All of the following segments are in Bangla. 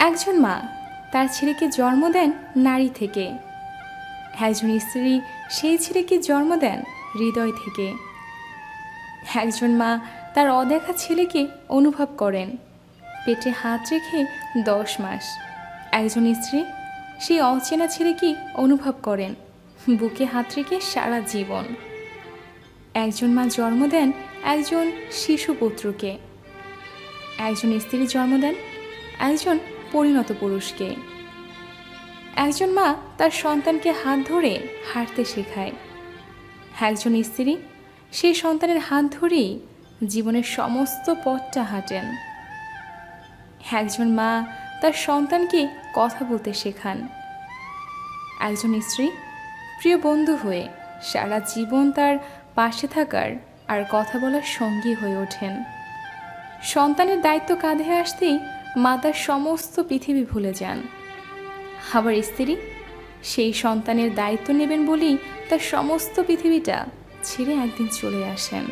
একজন মা, তার ছেলেকে জন্ম দেন নারী থেকে। একজন স্ত্রী সেই ছেলেকে জন্ম দেন হৃদয় থেকে। একজন মা তার অদেখা ছেলেকে অনুভব করেন। পেটে হাত রেখে দশ মাস। একজন স্ত্রী সেই অচেনা ছেলেকে অনুভব করেন। বুকে হাত রেখে সারা জীবন। একজন মা জন্ম দেন একজন শিশু পুত্রকে। একজন স্ত্রী জন্ম দেন একজন পরিণত পুরুষকে। একজন মা তার সন্তানকে হাত ধরে হাঁটতে শেখায়। একজন স্ত্রী সেই সন্তানের হাত ধরেই জীবনের সমস্ত পথটা হাঁটেন। একজন মা তার সন্তানকে কথা বলতে শেখান। একজন স্ত্রী প্রিয় বন্ধু হয়ে সারা জীবন তার পাশে থাকার আর কথা বলার সঙ্গী হয়ে ওঠেন। সন্তানের দায়িত্ব কাঁধে আসতেই মা তার সমস্ত পৃথিবী ভুলে যান। আবার স্ত্রী সেই সন্তানের দায়িত্ব নেবেন বলেই তার সমস্ত পৃথিবীটা ছেড়ে একদিন চলে আসেন।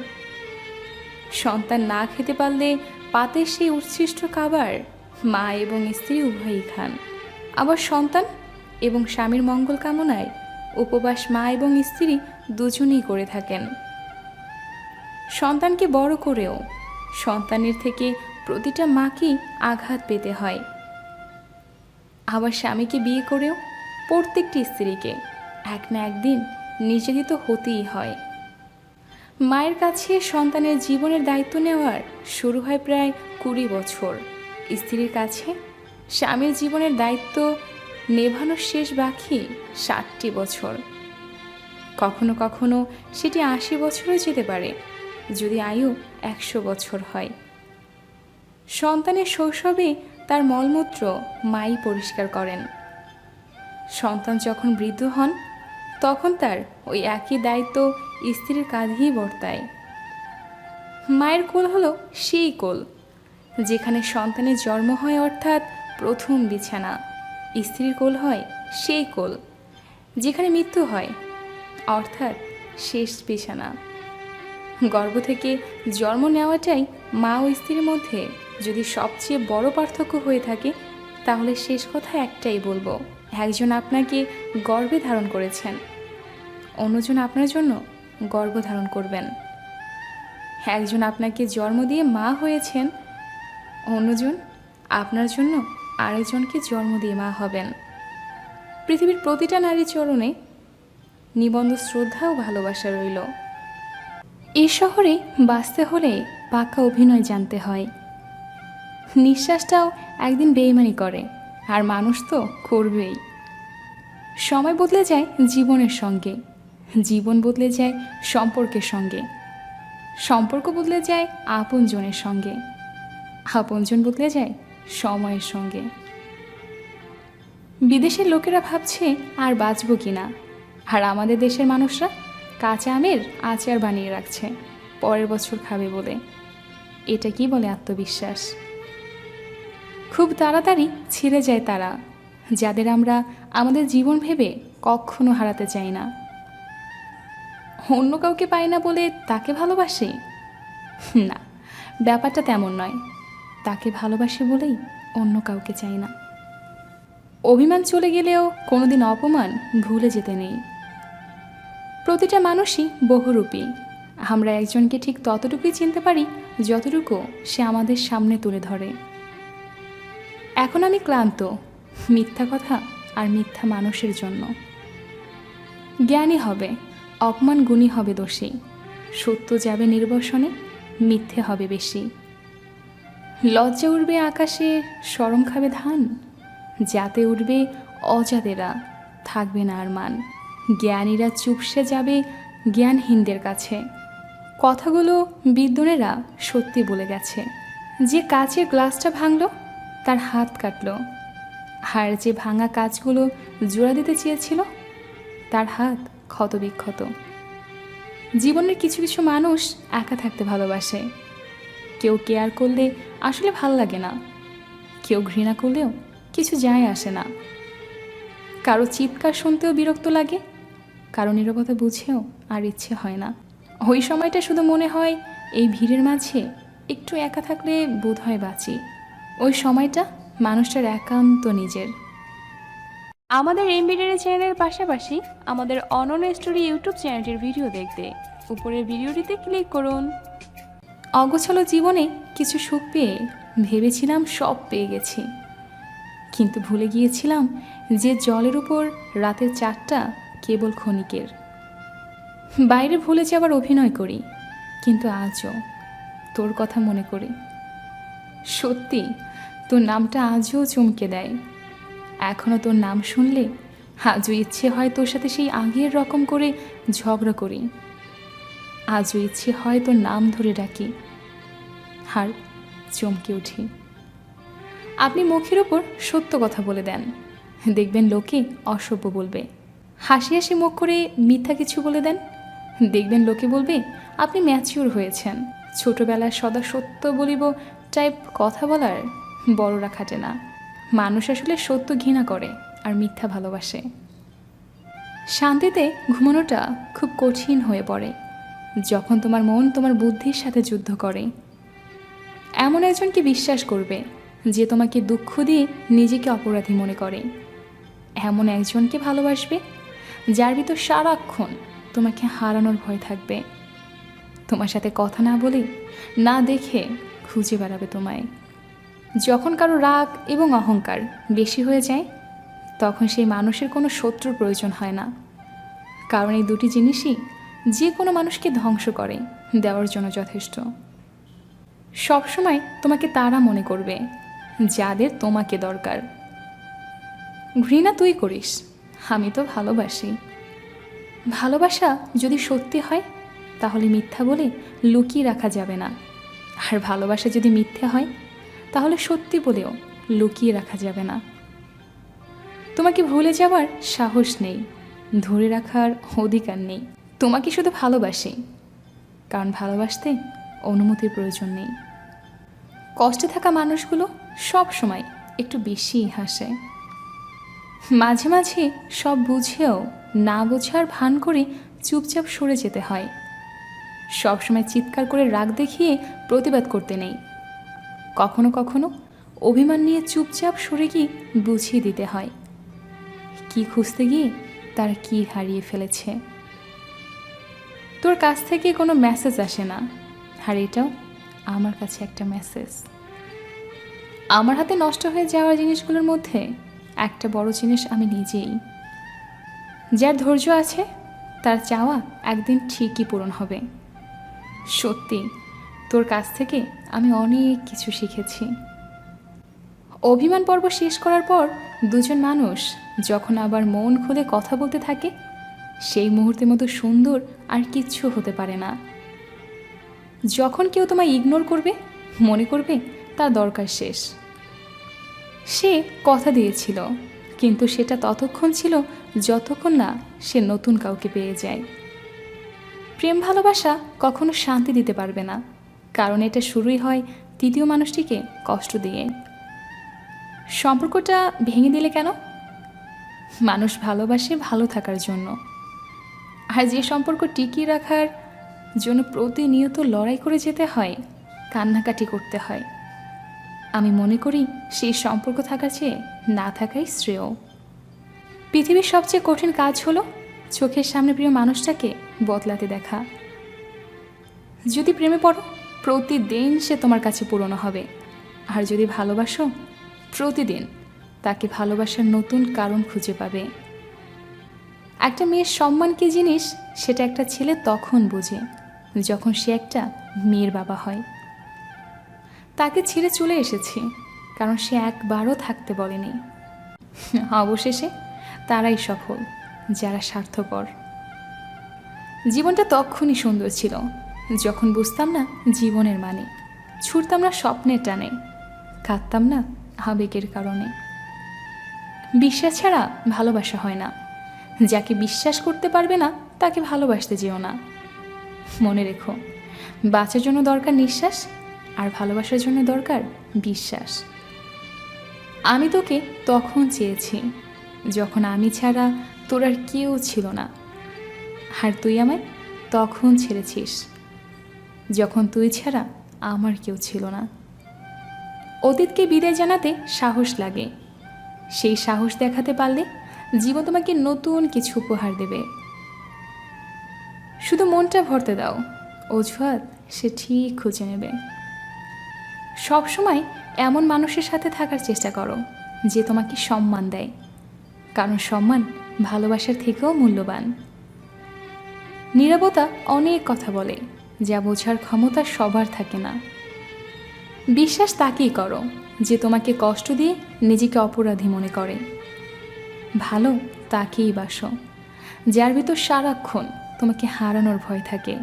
সন্তান না খেতে পারলে পাতে সেই উচ্ছিষ্ট খাবার মা এবং স্ত্রী উভয়ই খান। আবার সন্তান এবং স্বামীর মঙ্গল কামনায় উপবাস মা এবং স্ত্রী দুজনেই করে থাকেন। সন্তানকে বড় করেও সন্তানের থেকে প্রতিটা মাকেই আঘাত পেতে হয়। আবার স্বামীকে বিয়ে করেও প্রত্যেকটি স্ত্রীকে এক না একদিন নির্যাতিত হতেই হয়। মায়ের কাছে সন্তানের জীবনের দায়িত্ব নেওয়ার শুরু হয় প্রায় কুড়ি বছর। স্ত্রীর কাছে স্বামীর জীবনের দায়িত্ব নেভানোর শেষ বাকি ষাটটি বছর। কখনো কখনো সেটি আশি বছরও যেতে পারে, যদি আয়ু একশো বছর হয়। সন্তানের শৈশবে তার মলমূত্র মাই পরিষ্কার করেন। সন্তান যখন বৃদ্ধ হন, তখন তার ওই একই দায়িত্ব স্ত্রীর কাঁধেই বর্তায়। মায়ের কোল হলো সেই কোল, যেখানে সন্তানের জন্ম হয় অর্থাৎ প্রথম বিছানা। স্ত্রীর কোল হয় সেই কোল, যেখানে মৃত্যু হয়, অর্থাৎ শেষ বিছানা। গর্ভ থেকে জন্ম নেওয়াটাই মা ও স্ত্রীর মধ্যে যদি সবচেয়ে বড় পার্থক্য হয়ে থাকে, তাহলে শেষ কথা একটাই বলব। একজন আপনাকে গর্বে ধারণ করেছেন। অন্যজন আপনার জন্য গর্ব ধারণ করবেন। একজন আপনাকে জন্ম দিয়ে মা হয়েছেন, অন্যজন আপনার জন্য আরেকজনকে জন্ম দিয়ে মা হবেন। পৃথিবীর প্রতিটা নারী চরণে নিবন্ধ শ্রদ্ধা ও ভালোবাসা রইল। এই শহরে বাঁচতে হলে পাকা অভিনয় জানতে হয়। নিঃশ্বাসটাও একদিন বেইমানি করে, আর মানুষ তো করবেই। সময় বদলে যায় জীবনের সঙ্গে, জীবন বদলে যায় সম্পর্কের সঙ্গে, সম্পর্ক বদলে যায় আপনজনের সঙ্গে, আপনজন বদলে যায় সময়ের সঙ্গে। বিদেশের লোকেরা ভাবছে আর বাঁচব কি না আর আমাদের দেশের মানুষরা কাঁচা আমের আচার বানিয়ে রাখছে, পরের বছর খাবে বলে। এটা কি বলে আত্মবিশ্বাস? খুব তাড়াতাড়ি ছিঁড়ে যায় তারা, যাদের আমরা আমাদের জীবন ভেবে কখনো হারাতে চাই না। অন্য কাউকে পাই না বলে তাকে ভালোবাসে? না, ব্যাপারটা তেমন নয়। তাকে ভালোবাসে বলেই অন্য কাউকে চাই না। অভিমান চলে গেলেও কোনোদিন অপমান ভুলে যেতে নেই। প্রতিটা মানুষই বহুরূপী। আমরা একজনকে ঠিক ততটুকুই চিনতে পারি যতটুকু সে আমাদের সামনে তুলে ধরে। এখন আমি ক্লান্ত, মিথ্যা কথা আর মিথ্যা মানুষের জন্য। জ্ঞানী হবে, অপমান গুণী হবে দোষী। সত্য যাবে নির্বসনে, মিথ্যে হবে বেশি। লজ্জা উঠবে আকাশে, সরম খাবে ধান। যাতে উঠবে অজাদেরা থাকবে না আর মান। জ্ঞানীরা চুপসে যাবে জ্ঞানহীনদের কাছে। কথাগুলো বিদ্যনেরা সত্যি বলে গেছে। যে কাচের গ্লাসটা ভাঙল তার হাত কাটল। আর যে ভাঙা কাজগুলো জোড়া দিতে চেয়েছিল, তার হাত ক্ষতবিক্ষত। জীবনের কিছু কিছু মানুষ একা থাকতে ভালোবাসে। কেউ কেয়ার করলে আসলে ভালো লাগে না। কেউ ঘৃণা করলেও কিছু যায় আসে না। কারও চিৎকার শুনতেও বিরক্ত লাগে, কারও নিরবতা বুঝেও আর ইচ্ছে হয় না। ওই সময়টা শুধু মনে হয়, এই ভিড়ের মাঝে একটু একা থাকলে বোধ হয় বাঁচি। ওই সময়টা মানুষটার একান্ত নিজের। আমাদের এমবিডারি চ্যানেলের পাশাপাশি আমাদের অনন্য স্টোরি ইউটিউব চ্যানেলটির ভিডিও দেখতে। উপরের ভিডিওটিতে ক্লিক করুন। অগোছালো জীবনে কিছু সুখ পেয়ে ভেবেছিলাম সব পেয়ে গেছি। কিন্তু ভুলে গিয়েছিলাম যে জলের উপর রাতের চারটা কেবল ক্ষণিকের। বাইরে ভুলে যাবার অভিনয় করি কিন্তু আজও তোর কথা মনে করি। সত্যি তোর নামটা আজও চমকে দেয়। এখনও তোর নাম শুনলে আজও ইচ্ছে হয় তোর সাথে সেই আগের রকম করে ঝগড়া করি। আজও ইচ্ছে হয় তোর নাম ধরে ডাকি আর চমকে উঠি। আপনি মুখের ওপর সত্য কথা বলে দেন। দেখবেন লোকে অসভ্য বলবে। হাসি হাসি মুখ করে মিথ্যা কিছু বলে দেন। দেখবেন লোকে বলবে, আপনি ম্যাচিওর হয়েছেন। ছোটবেলায় সদা সত্য বলিব টাইপ কথা বলার বড়রা খাটে না। মানুষ আসলে সত্য ঘৃণা করে আর মিথ্যা ভালোবাসে। শান্তিতে ঘুমানোটা খুব কঠিন হয়ে পড়ে। যখন তোমার মন তোমার বুদ্ধির সাথে যুদ্ধ করে। এমন একজনকে বিশ্বাস করবে যে তোমাকে দুঃখ দিয়ে নিজেকে অপরাধী মনে করে। এমন একজনকে ভালোবাসবে যার ভিতর সারাক্ষণ তোমাকে হারানোর ভয় থাকবে। তোমার সাথে কথা না বলে না দেখে খুঁজে বেড়াবে তোমায়। যখন কারও রাগ এবং অহংকার বেশি হয়ে যায়, তখন সেই মানুষের কোনো শত্রুর প্রয়োজন হয় না। কারণ এই দুটি জিনিসই যে কোনো মানুষকে ধ্বংস করে, দেওয়ার জন্য যথেষ্ট। সবসময় তোমাকে তারা মনে করবে, যাদের তোমাকে দরকার। ঘৃণা তুই করিস, আমি তো ভালোবাসি। ভালোবাসা যদি সত্যি হয়, তাহলে মিথ্যা বলে লুকিয়ে রাখা যাবে না। আর ভালোবাসা যদি মিথ্যে হয় তাহলে সত্যি বলেও লুকিয়ে রাখা যাবে না। তোমাকে ভুলে যাওয়ার সাহস নেই, ধরে রাখার অধিকার নেই। তোমাকে শুধু ভালোবাসি, কারণ ভালোবাসতে অনুমতির প্রয়োজন নেই। কষ্টে থাকা মানুষগুলো সব সময় একটু বেশিই হাসে। মাঝে মাঝে সব বুঝেও না বোঝার ভান করে চুপচাপ সরে যেতে হয়। সবসময় চিৎকার করে রাগ দেখিয়ে প্রতিবাদ করতে নেই। কখনো কখনো অভিমান নিয়ে চুপচাপ সরে গিয়ে বুঝিয়ে দিতে হয়। কি খুঁজতে গিয়ে তারা কি হারিয়ে ফেলেছে? তোর কাছ থেকে কোনো মেসেজ আসে না। আর এটাও আমার কাছে একটা মেসেজ আমার হাতে নষ্ট হয়ে যাওয়া জিনিসগুলোর মধ্যে একটা বড় জিনিস আমি নিজেই। যার ধৈর্য আছে, তার চাওয়া একদিন ঠিকই পূরণ হবে। সত্যি তোর কাছ থেকে আমি অনেক কিছু শিখেছি। অভিমান পর্ব শেষ করার পর দুজন মানুষ যখন আবার মন খুলে কথা বলতে থাকে, সেই মুহূর্তের মতো সুন্দর আর কিচ্ছু হতে পারে না। যখন কেউ তোমায় ইগনোর করবে, মনে করবে তা দরকার শেষ। সে কথা দিয়েছিল, কিন্তু সেটা ততক্ষণ ছিল যতক্ষণ না সে নতুন কাউকে পেয়ে যায়। প্রেম ভালোবাসা কখনো শান্তি দিতে পারবে না। কারণ এটা শুরুই হয় তৃতীয় মানুষটিকে কষ্ট দিয়ে। সম্পর্কটা ভেঙে দিলে কেন? মানুষ ভালোবাসে ভালো থাকার জন্য। আর যে সম্পর্ক টিকিয়ে রাখার জন্য প্রতিনিয়ত লড়াই করে যেতে হয়, কান্নাকাটি করতে হয়। আমি মনে করি সেই সম্পর্ক থাকার চেয়ে না থাকাই শ্রেয়। পৃথিবীর সবচেয়ে কঠিন কাজ হলো চোখের সামনে প্রিয় মানুষটাকে বদলাতে দেখা। যদি প্রেমে পড়ো প্রতিদিন সে তোমার কাছে পুরনো হবে। আর যদি ভালোবাসো, প্রতিদিন তাকে ভালোবাসার নতুন কারণ খুঁজে পাবে। একটা মেয়ের সম্মান কী জিনিস, সেটা একটা ছেলে তখন বোঝে, যখন সে একটা মেয়ের বাবা হয়। তাকে ছেড়ে চলে এসেছি, কারণ সে একবারও থাকতে বলেনি। অবশেষে তারাই সফল, যারা স্বার্থপর। জীবনটা তখনই সুন্দর ছিল যখন বুঝতাম না জীবনের মানে ছুটতাম না স্বপ্নের টানে, কাঁদতাম না আবেগের কারণে। বিশ্বাস ছাড়া ভালোবাসা হয় না। যাকে বিশ্বাস করতে পারবে না, তাকে ভালোবাসতে যেও না। মনে রেখো, বাঁচার জন্য দরকার নিঃশ্বাস আর ভালোবাসার জন্য দরকার বিশ্বাস। আমি তোকে তখন চেয়েছি, যখন আমি ছাড়া তোর আর কেউ ছিল না। আর তুই আমায় তখন ছেড়েছিস। যখন তুই ছাড়া আমার কেউ ছিল না। অতীতকে বিদায় জানাতে সাহস লাগে। সেই সাহস দেখাতে পারলে জীবন তোমাকে নতুন কিছু উপহার দেবে। শুধু মনটা ভরতে দাও, অজুহাত সে ঠিক খুঁজে নেবে। সবসময় এমন মানুষের সাথে থাকার চেষ্টা করো, যে তোমাকে সম্মান দেয়। কারণ সম্মান ভালোবাসার থেকেও মূল্যবান। নীরবতা অনেক কথা বলে। যা বোঝার ক্ষমতা সবার থাকে না। বিশ্বাস তাকেই করো যে তোমাকে কষ্ট দিয়ে নিজেকে অপরাধী মনে করে। ভালো তাকেই বাসো। যার ভিতর সারাক্ষণ তোমাকে হারানোর ভয় থাকে।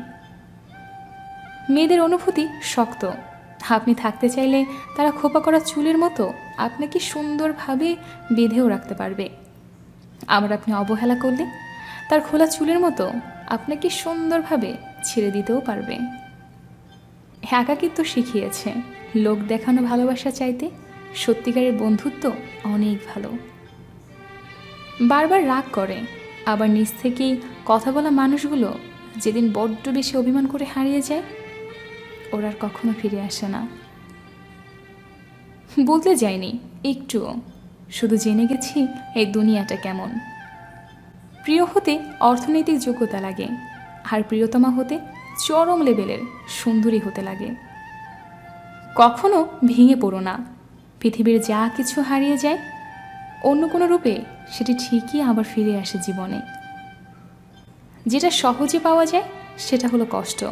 মেয়েদের অনুভূতি শক্ত। আপনি থাকতে চাইলে তারা খোপা করা চুলের মতো আপনাকে সুন্দরভাবে বেঁধেও রাখতে পারবে। আবার আপনি অবহেলা করলে তার খোলা চুলের মতো আপনাকে সুন্দরভাবে ছেড়ে দিতেও পারবে। একাকিত্ব শিখিয়েছে। লোক দেখানো ভালোবাসা চাইতে সত্যিকারের বন্ধুত্ব অনেক ভালো। বারবার রাগ করে, আবার নিজ থেকেই কথা বলা মানুষগুলো যেদিন বড্ড বেশি অভিমান করে হারিয়ে যায়, ওরা আর কখনো ফিরে আসে না। বলতে যায়নি, একটুও। শুধু জেনে গেছি এই দুনিয়াটা কেমন। প্রিয় হতে অর্থনৈতিক যোগ্যতা লাগে। আর প্রিয়তমা হতে চরম লেভেলের সুন্দরী হতে লাগে। কখনো ভেঙে পড়ো না। পৃথিবীর যা কিছু হারিয়ে যায়, অন্য কোনো রূপে সেটি ঠিকই আবার ফিরে আসে জীবনে। যেটা সহজে পাওয়া যায়, সেটা হলো কষ্ট।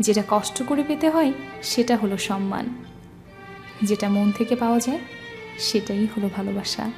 যেটা কষ্ট করে পেতে হয়, সেটা হলো সম্মান। যেটা মন থেকে পাওয়া যায়, সেটাই হলো ভালোবাসা।